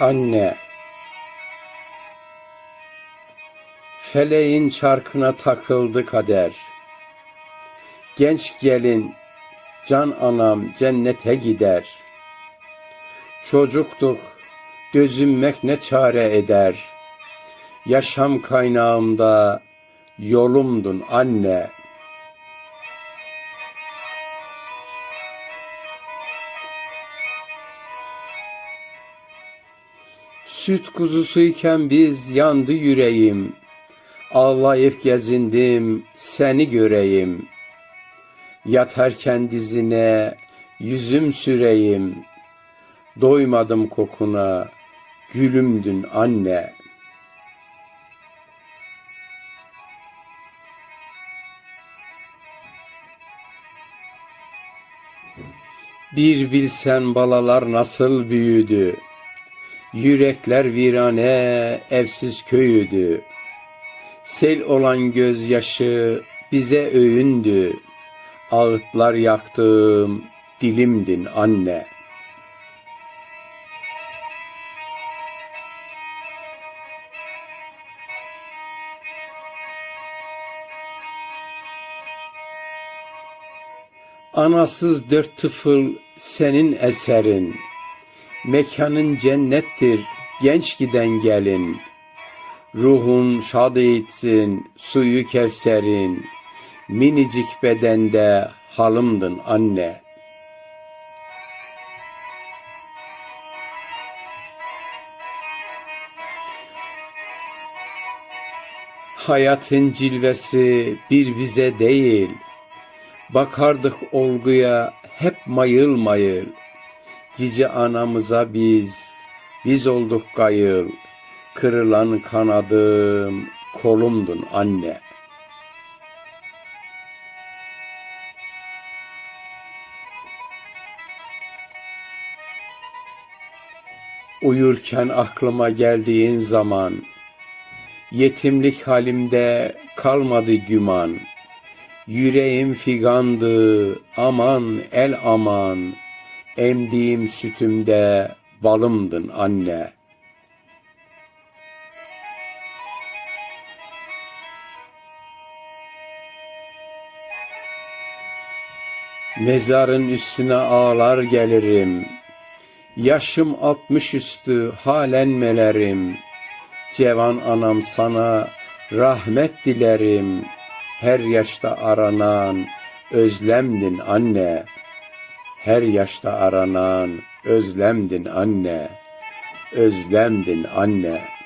Anne. Feleğin çarkına takıldı kader. Genç gelin can anam cennete gider. Çocuktuk gözünmek ne çare eder. Yaşam kaynağımda yolumdun anne Süt kuzusuyken biz yandı yüreğim. Ağlayıp gezindim seni göreyim. Yatarken dizine yüzüm süreyim. Doymadım kokuna gülümdün anne. Bir bilsen balalar nasıl büyüdü. Yürekler virane, evsiz köyüdü. Sel olan gözyaşı bize öğündü. Ağıtlar yaktım, dilimdin anne. Anasız dört tıfıl senin eserin. Mekanın cennettir, genç giden gelin. Ruhun şad etsin, suyu kevserin. Minicik bedende halımdın anne. Hayatın cilvesi bir bize değil. Bakardık olguya hep mayıl mayıl. Cici anamıza biz, biz olduk gayıl. Kırılan kanadım, kolumdun anne. Uyurken aklıma geldiğin zaman, Yetimlik halimde kalmadı güman. Yüreğim figandı, aman el aman, Emdiğim sütümde balımdın anne. Mezarın üstüne ağlar gelirim. Yaşım altmış üstü halen melerim. Cevan anam sana rahmet dilerim. Her yaşta aranan özlemdin anne. Her yaşta aranan özlemdin anne. Özlemdin anne.